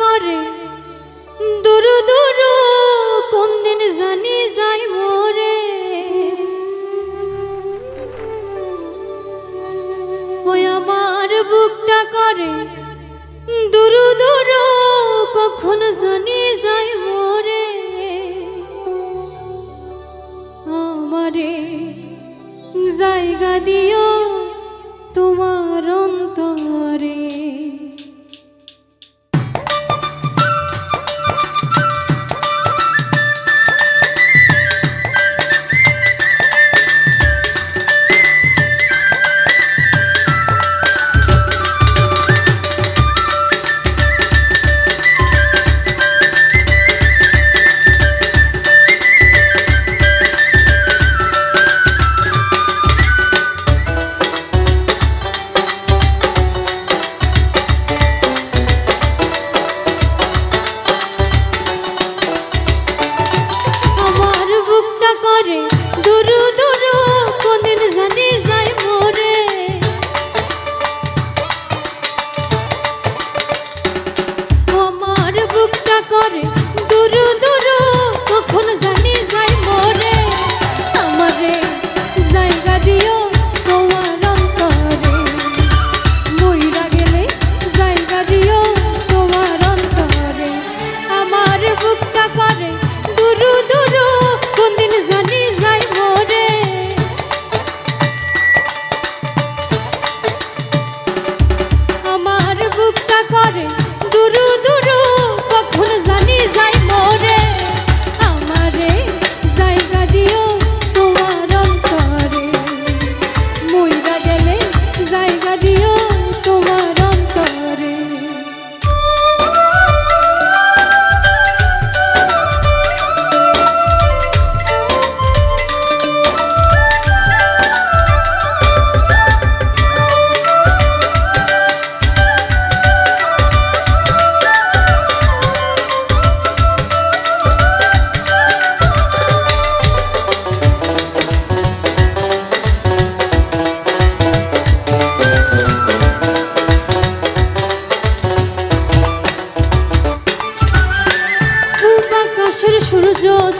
করে। দূর দূর কোন দিন জানি যাই মরে। ওই আমার বুকটা করে। দূর দূর কখন জানি যাই মরে। আমারে জায়গা দিও তোমার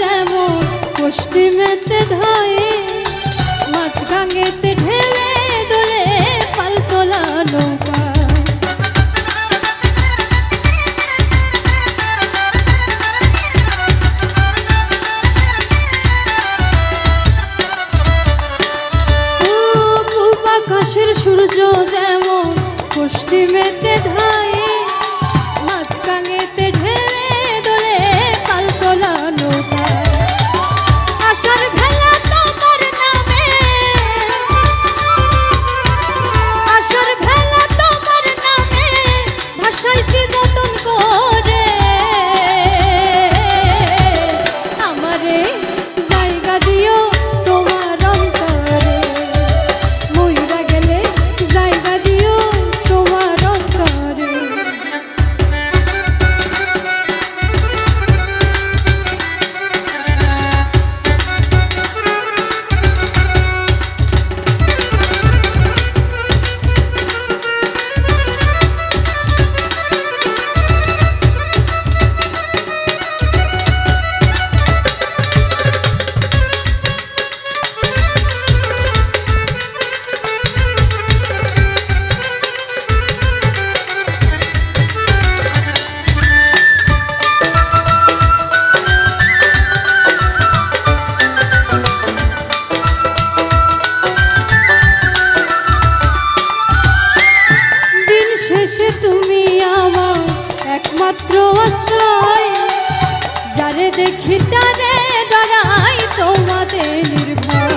যেমন পশ্চিমেতে ধয়ে মাঝখানেতে ঢেলে দোলে পালতোলা নৌকা। আকাশের সূর্য যেমন পশ্চিমেতে ধায় একমাত্র আশ্রয়। যারে দেখি তারে ডরাই তোমাদের নির্ভয়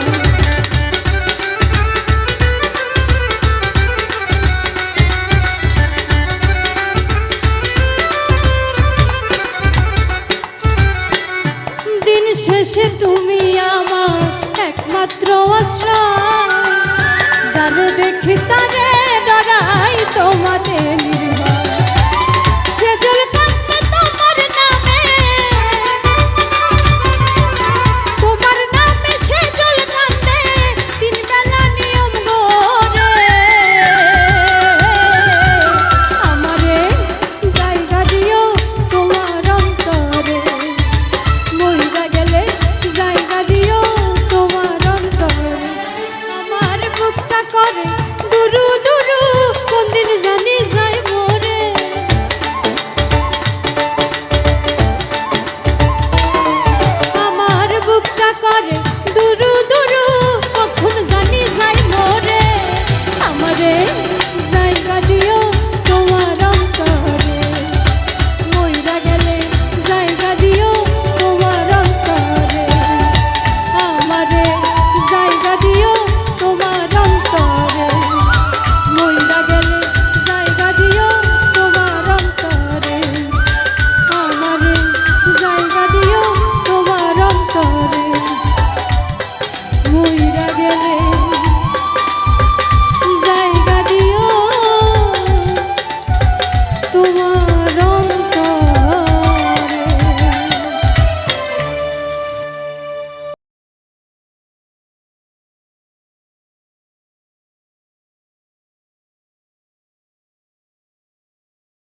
দিন শেষে তুমি আমার একমাত্র আশ্রয়। যারে দেখি তারে ডরাই তোমাদের